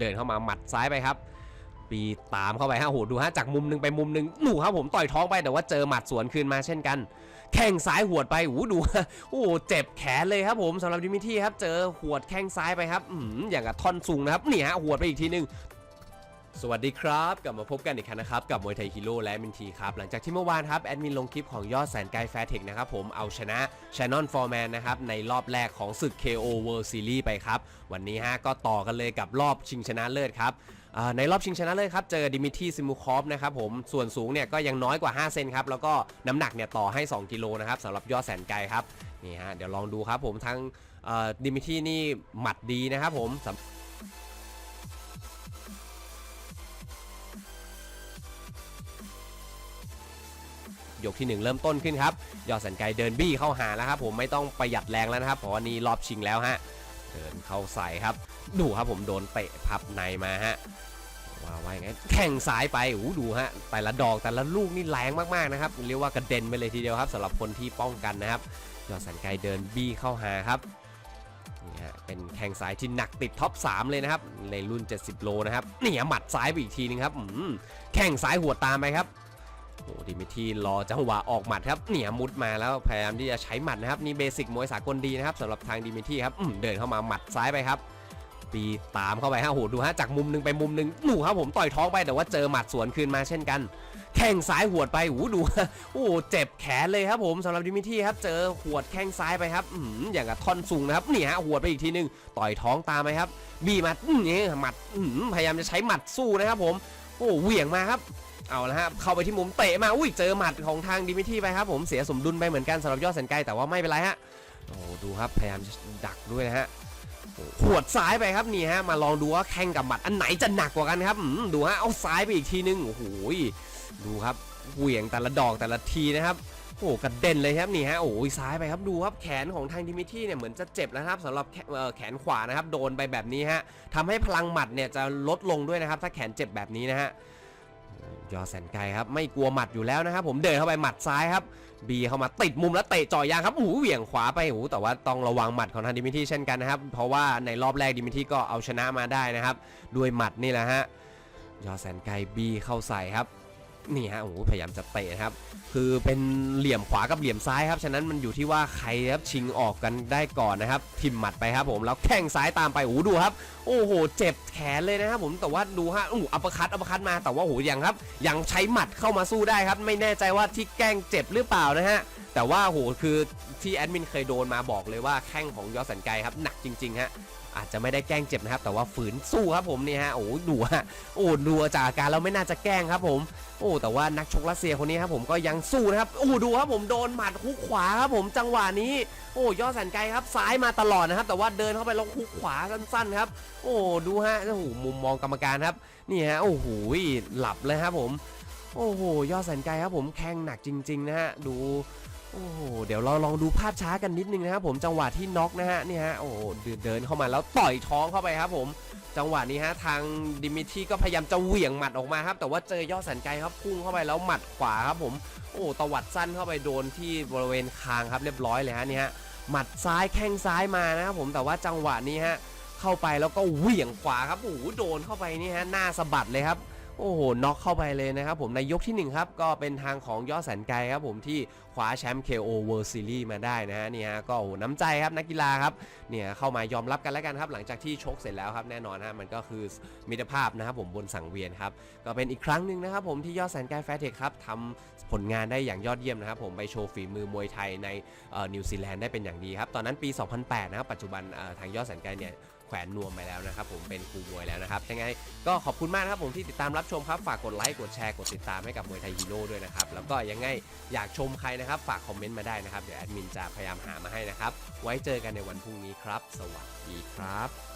เดินเข้ามาหมัดซ้ายไปครับ ปีตามเข้าไปฮะโหดูฮะจากมุมหนึงไปมุมหนึงหนูครับผมต่อยท้องไปแต่ว่าเจอหมัดสวนคืนมาเช่นกัน แข้งซ้ายหวดไปโอ้โหดูโอ้เจ็บแขนเลยครับผมสำหรับดิมิทีครับเจอหวดแข้งซ้ายไปครับอืมอย่างกับท่อนซุงนะครับนี่ฮะหวดไปอีกทีหนึง สวัสดีครับ กลับมาพบกันอีกครั้งนะครับ กับมวยไทยฮีโร่และมินทีครับ หลังจากที่เมื่อวานครับ แอดมินลงคลิปของยอดแสนไกลแฟร์เทคนะครับผมเอาชนะช a น o n Foreman นะครับ ในรอบแรกของศึก KO World Series ไปครับ วันนี้ฮะก็ต่อกันเลยกับรอบชิงชนะเลิศครับในรอบชิงชนะเลิศครับเจอดิมิทีซิมูคอฟนะครับผมส่วนสูงเนี่ยก็ยังน้อยกว่า 5 เซนครับแล้วก็น้ำหนักเนี่ยต่อให้ 2 กิโลนะครับสำหรับยอดแสนไกลครับนี่ฮะเดี๋ยวลองดูครับผมทั้งดิมิทีนี่หมัดดีนะครับผมสำ ยกที่ 1 เริ่มต้นขึ้นครับยอดสันไกเดินบี้เข้าหาแล้วครับผมไม่ต้องประหยัดแรงแล้วนะครับเพราะว่านี่รอบชิงแล้วฮะเดินเข้าใส่ครับ ดูครับผมโดนเตะพับในมาฮะว่าไว้ไงแข่งซ้ายไปโอ้ดูฮะแต่ละดอกแต่ละลูกนี่แรงมากๆนะครับเรียกว่ากระเด็นไปเลยทีเดียวครับสำหรับคนที่ป้องกันนะครับยอดสันไกเดินบี้เข้าหาครับนี่ฮะเป็นแข่งซ้ายที่หนักติดท็อป 3 เลยนะครับในรุ่น 70 โลนะครับนี่ฮะหมัดซ้ายไปอีกทีนึงครับแข่งซ้ายหัวตามไปครับ โอ้ดิมิทีรอจังหวะออกหมัดครับเหนียมุดมาแล้วพยายามที่จะใช้หมัดนะครับนี่เบสิกมวยสากลดีนะครับสำหรับทางดิมิทีครับเดินเข้ามาหมัดซ้ายไปครับปีตามเข้าไปฮะโหดูฮะจากมุมหนึงไปมุมหนึงหนูครับผมต่อยท้องไปแต่ว่าเจอหมัดสวนคืนมาเช่นกัน แข้งซ้ายหวดไปโอ้โหดูโอ้เจ็บแขนเลยครับผมสำหรับดิมิทีครับเจอหวดแข้งซ้ายไปครับอืมอย่างกับท่อนซุงนะครับนี่ฮะหวดไปอีกทีหนึงต่อยท้องตามไปครับบีมาอืมนี่หมัดพยายามจะใช้หมัดสู้นะครับผมโอ้เหวี่ยงมาครับ เอาละฮะเข้าไปที่มุมเตะมาอุ้ยเจอหมัดของทางดิมิทีไปครับผมเสียสมดุลไปเหมือนกันสำหรับยอดแสนไกลแต่ว่าไม่เป็นไรฮะโอ้ดูครับพยายามดักด้วยนะฮะขวดซ้ายไปครับนี่ฮะมาลองดูว่าแข้งกับหมัดอันไหนจะหนักกว่ากันครับดูฮะเอาซ้ายไปอีกทีนึงโอ้โหดูครับเหวี่ยงแต่ละดอกแต่ละทีนะครับโอ้กระเด็นเลยครับนี่ฮะโอ้ยซ้ายไปครับดูครับแขนของทางดิมิทีเนี่ยเหมือนจะเจ็บแล้วครับสำหรับแขนขวานะครับโดนไปแบบนี้ฮะทำให้พลังหมัดเนี่ยจะลดลงด้วยนะครับถ้าแขนเจ็บแบบนี้นะฮะ ยอแสนไกลครับ ไม่กลัวหมัดอยู่แล้วนะครับ ผมเดินเข้าไปหมัดซ้ายครับบีเข้ามาติดมุมแล้วเตะจ่อยางครับโอ้โหเหวี่ยงขวาไปโอ้โหแต่ว่าต้องระวังหมัดของทางดิมิทีเช่นกันนะครับ เพราะว่าในรอบแรกดิมิทีก็เอาชนะมาได้นะครับ ด้วยหมัดนี่แหละฮะยอแสนไกลบีเข้าใส่ครับ นี่ฮะโอ้โหพยายามจะเตะครับ คือเป็นเหลี่ยมขวากับเหลี่ยมซ้ายครับ ฉะนั้นมันอยู่ที่ว่าใครครับชิงออกกันได้ก่อนนะครับ ทิมหมัดไปครับผมแล้วแข้งซ้ายตามไปโอ้โหดูครับ โอ้โห เจ็บแขนเลยนะครับผมแต่ว่าดูฮะโอ้อัปคัตอัปคัตมาแต่ว่าโอ้โหยังครับยังใช้หมัดเข้ามาสู้ได้ครับ ไม่แน่ใจว่าที่แกล้งเจ็บหรือเปล่านะฮะแต่ว่าโอ้โหคือที่แอดมินเคยโดนมาบอกเลยว่าแข้งของยอสันไกครับหนักจริงๆฮะ อาจจะไม่ได้แกล้งเจ็บนะครับ แต่ว่าฝืนสู้ครับผมนี่ฮะโอ้ดูฮะโอ้ดูจากอาการแล้วไม่น่าจะแกล้งครับผมโอ้แต่ว่านักชกรัสเซียคนนี้ครับผมก็ยังสู้นะครับโอ้ดูครับผมโดนหมัดคุกขวาครับผมจังหวะนี้โอ้ยอดแสนไกลครับซ้ายมาตลอดนะครับ แต่ว่าเดินเข้าไปแล้วคุกขวาสั้นๆครับ โอ้ดูฮะโอ้โหมุมมองกรรมการครับนี่ฮะโอ้โหหลับเลยครับผม โอ้โหยอดแสนไกลครับผมแข้งหนักจริง ๆ นะฮะดู โอ้โหเดี๋ยวเราลองดูภาพช้ากันนิดนึงนะครับผมจังหวะที่น็อกนะฮะนี่ฮะโอ้โหเดินเข้ามาแล้วต่อยท้องเข้าไปครับผมจังหวะนี้ฮะทางดิมิทีก็พยายามจะเหวี่ยงหมัดออกมาครับแต่ว่าเจอยอดแสนไกลครับพุ่งเข้าไปแล้วหมัดขวาครับผมโอ้ตวัดสั้นเข้าไปโดนที่บริเวณคางครับเรียบร้อยเลยฮะนี่ฮะหมัดซ้ายแข้งซ้ายมานะครับผมแต่ว่าจังหวะนี้ฮะเข้าไปแล้วก็เหวี่ยงขวาครับโอ้โหโดนเข้าไปนี่ฮะหน้าสะบัดเลยครับโอ้โหน็อกเข้าไปเลยนะครับผมในยกที่หนึ่งครับก็เป็นทางของยอดแสนไกลครับผมที่ คว้าแชมป์ KO World Series มาได้นะฮะนี่ฮะก็โอ้น้ำใจครับนักกีฬาครับเนี่ยเข้ามายอมรับกันแล้วกันครับหลังจากที่ชกเสร็จแล้วครับแน่นอนฮะมันก็คือมิตรภาพนะครับผมบนสังเวียนครับก็เป็นอีกครั้งหนึ่งนะครับผมที่ยอดแสนไกลแฟร์เทคครับทำผลงานได้อย่างยอดเยี่ยมนะครับผมไปโชว์ฝีมือมวยไทยในนิวซีแลนด์ได้เป็นอย่างดีครับตอนนั้นปี 2008 นะครับปัจจุบันทางยอดแสนไกลเนี่ยแขวนนวมไปแล้วนะครับผมเป็นครูมวยแล้วนะครับยังไงก็ขอบคุณมากนะครับผมที่ติดตามรับชมครับฝากกดไลค์กดแชร์กดติดตามให้กับมวยไทยฮีโร่ด้วยนะครับแล้วก็ยังไงอยากชมใครนะครับ ฝากคอมเมนต์มาได้นะครับ เดี๋ยวแอดมินจะพยายามหามาให้นะครับ ไว้เจอกันในวันพรุ่งนี้ครับ สวัสดีครับ